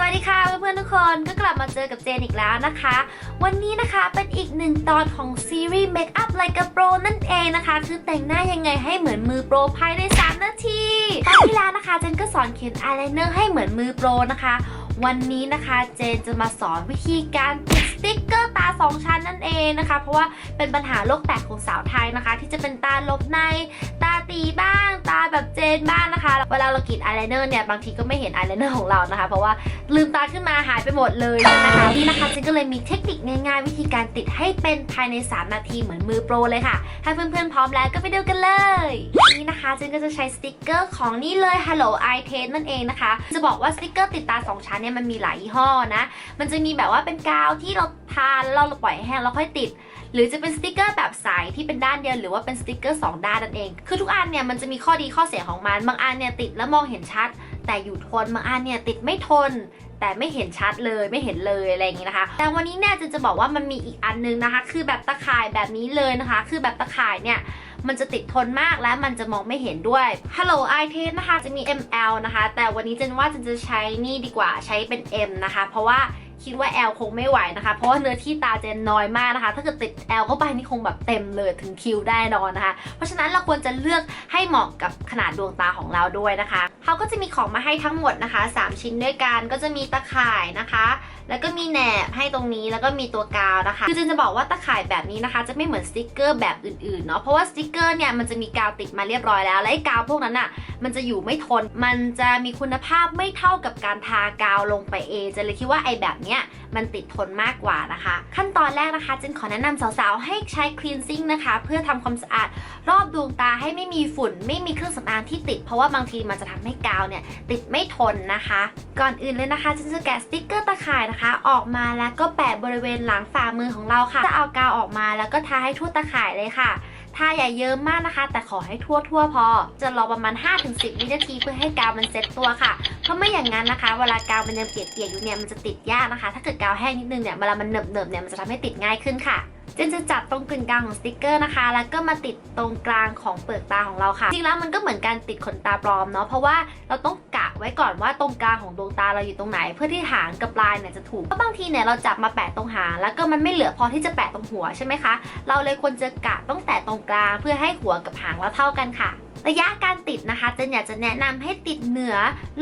วัสดีค่ะเพื่อนๆทุกคนก็กลับมาเจอกับเจนอีกแล้วนะคะ วันนี้นะคะเป็นอีกหนึ่งตอนของซีรีส์เมคอัพไลก e a Pro นั่นเองนะคะ คือแต่งหน้ายังไงให้เหมือนมือโปรภายใน 3 นาทีตอนที่แล้วนะคะเจนก็สอนเขียนอายไลเนอร์ให้เหมือนมือโปรนะคะ วันนี้นะคะเจนจะมาสอนวิธีการติด ติ๊กเกอร์ตา2ชั้นนั่นเองนะคะ เพราะว่าเป็นปัญหาโลกแตกของสาวไทยนะคะ ที่จะเป็นตาลบในตาตีบ้างตาแบบเจนบ้างนะคะ เวลาเรากรีดอายไลเนอร์เนี่ยบางทีก็ไม่เห็นอายไลเนอร์ของเรานะคะ เพราะว่าลืมตาขึ้นมาหายไปหมดเลยนะคะนี่นะคะเจนก็เลยมีเทคนิคง่ายๆ วิธีการติดให้เป็นภายใน 3 นาทีเหมือนมือโปรเลยค่ะ ถ้าเพื่อนๆพร้อมแล้วก็ไปดูกันเลยนี่นะคะเจนก็จะใช้สติกเกอร์ของนี่เลย Hello Eye Taste นั่นเองนะคะ จะบอกว่าสติกเกอร์ติดตา 2 ชั้นเนี่ยมันมีหลายยี่ห้อนะ มันจะมีแบบว่าเป็นกาวที่เราทานแล้วเราปล่อยให้แห้งแล้วค่อยติด หรือจะเป็นสติกเกอร์แบบใสที่เป็นด้านเดียวหรือว่าเป็นสติกเกอร์สองด้านนั่นเอง คือทุกอันเนี่ยมันจะมีข้อดีข้อเสียของมัน บางอันเนี่ยติดแล้วมองเห็นชัด แต่อยู่ทนบางอันเนี่ยติดไม่ทนแต่ไม่เห็นชัดเลยไม่เห็นเลยอะไรอย่างนี้นะคะ แต่วันนี้เนี่ยจะจะบอกว่ามันมีอีกอันนึงนะคะ คือแบบตะข่ายแบบนี้เลยนะคะ คือแบบตะข่ายเนี่ยมันจะติดทนมากและมันจะมองไม่เห็นด้วย Hello Eye Test นะคะจะมี ML นะคะ แต่วันนี้เจนว่าเจนจะใช้นี่ดีกว่าใช้เป็น M นะคะ เพราะว่า คิดว่าแอลคงไม่ไหวนะคะ เพราะว่าเนื้อที่ตาเจนน้อยมากนะคะ ถ้าเกิดติดแอลเข้าไปนี่คงแบบเต็มเลยถึงคิวได้นอนนะคะ เพราะฉะนั้นเราควรจะเลือกให้เหมาะกับขนาดดวงตาของเราด้วยนะคะ เขาก็จะมีของมาให้ทั้งหมดนะคะ 3 ชิ้นด้วยกันก็จะมีตะข่ายนะคะ แล้วก็มีแหนบให้ตรงนี้แล้วก็มีตัวกาวนะคะ คือเจนจะบอกว่าตะข่ายแบบนี้นะคะ จะไม่เหมือนสติกเกอร์แบบอื่นๆเนาะเพราะว่าสติกเกอร์เนี่ยมันจะมีกาวติดมาเรียบร้อยแล้ว และไอ้กาวพวกนั้นอะมันจะอยู่ไม่ทน มันจะมีคุณภาพไม่เท่ากับการทากาวลงไปเองจนเลยคิดว่าไอ้แบบเนี้ยมันติดทนมากกว่านะคะ ขั้นตอนแรกนะคะเจนขอแนะนำสาวๆ ให้ใช้ cleansing นะคะ เพื่อทำความสะอาด รอบดวงตาให้ไม่มีฝุ่น ไม่มีเครื่องสำอางที่ติด เพราะว่าบางทีมันจะทำให้กาวเนี่ยติดไม่ทนนะคะ ก่อนอื่นเลยนะคะฉันจะแกะสติ๊กเกอร์ตะข่ายนะคะ ออกมาแล้วก็แปะบริเวณหลังฝ่ามือของเราค่ะ จะเอากาวออกมาแล้วก็ทาให้ทั่วตะข่ายเลยค่ะทาอย่าเยิ้มมากนะคะ แต่ขอให้ทั่วทั่วๆพอ จะรอประมาณ 5-10 วินาทีเพื่อให้กาวมันเซ็ตตัวค่ะ เพราะไม่อย่างนั้นนะคะ เวลากาวมันยังเปียกๆอยู่เนี่ยมันจะติดยากนะคะ ถ้าเกิดกาวแห้งนิดนึงเนี่ยเวลามันเหนิบๆเนี่ยมันจะทำให้ติดง่ายขึ้นค่ะ เจนจะจับตรงกึ่งกลางของสติกเกอร์นะคะ แล้วก็มาติดตรงกลางของเปลือกตาของเราค่ะ จริงแล้วมันก็เหมือนการติดขนตาปลอมเนาะ เพราะว่าเราต้องกะไว้ก่อนว่าตรงกลางของดวงตาเราอยู่ตรงไหน เพื่อที่หางกับปลายเนี่ยจะถูก เพราะบางทีเนี่ยเราจับมาแปะตรงหางแล้วก็มันไม่เหลือพอที่จะแปะตรงหัวใช่ไหมคะ เราเลยควรจะกะต้องแตะตรงกลางเพื่อให้หัวกับหางเราเท่ากันค่ะ ระยะการติดนะคะเจนอยากจะแนะนำให้ติดเหนือ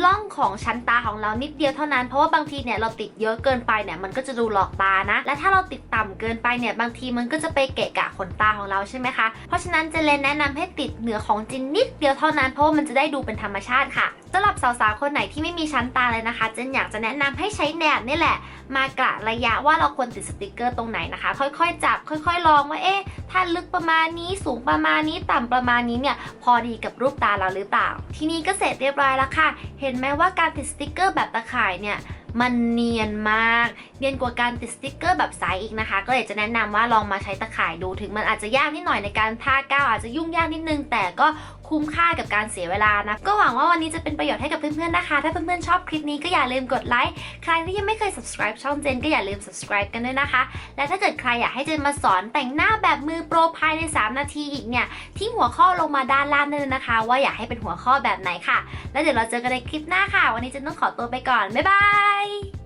ล่องของชั้นตาของเรานิดเดียวเท่านั้น เพราะว่าบางทีเนี่ยเราติดเยอะเกินไปเนี่ยมันก็จะดูหลอกตานะ และถ้าเราติดต่ำเกินไปเนี่ยบางทีมันก็จะไปเกะกะขนตาของเราใช่ไหมคะ เพราะฉะนั้นเจนเลยแนะนำให้ติดเหนือของจินนิดเดียวเท่านั้น เพราะว่ามันจะได้ดูเป็นธรรมชาติค่ะสำหรับสาวๆคนไหนที่ไม่มีชั้นตาเลยนะคะเจนอยากจะแนะนำให้ใช้แหนบนี่แหละ มากะระยะว่าเราควรติดสติกเกอร์ตรงไหนนะคะ ค่อยๆ จับค่อย ๆ ลองว่าเอ๊ะ ถ้าลึกประมาณนี้สูงประมาณนี้ต่ำประมาณนี้เนี่ยพอดีกับรูปตาเราหรือเปล่า ทีนี้ก็เสร็จเรียบร้อยแล้วค่ะ เห็นไหมว่าการติดสติกเกอร์แบบตะข่ายเนี่ยมันเนียนมาก เนียนกว่าการติดสติกเกอร์แบบใสอีกนะคะ ก็เลยจะแนะนำว่าลองมาใช้ตะข่ายดูถึงมันอาจจะยากนิดหน่อยในการทากาวอาจจะยุ่งยากนิดนึง แต่ก็ คุ้มค่ากับการเสียเวลานะ ก็หวังว่าวันนี้จะเป็นประโยชน์ให้กับเพื่อนๆนะคะ ถ้าเพื่อนๆชอบคลิปนี้ก็อย่าลืมกดไลค์ ใครที่ยังไม่เคย subscribe ช่องเจนก็อย่าลืม subscribe กันด้วยนะคะ และถ้าเกิดใครอยากให้เจนมาสอนแต่งหน้าแบบมือโปรภายใน 3 นาทีอีกเนี่ยทิ้งหัวข้อลงมาด้านล่างได้เลยนะคะ ว่าอยากให้เป็นหัวข้อแบบไหนค่ะ แล้วเดี๋ยวเราเจอกันในคลิปหน้าค่ะ วันนี้เจนต้องขอตัวไปก่อนบ๊ายบาย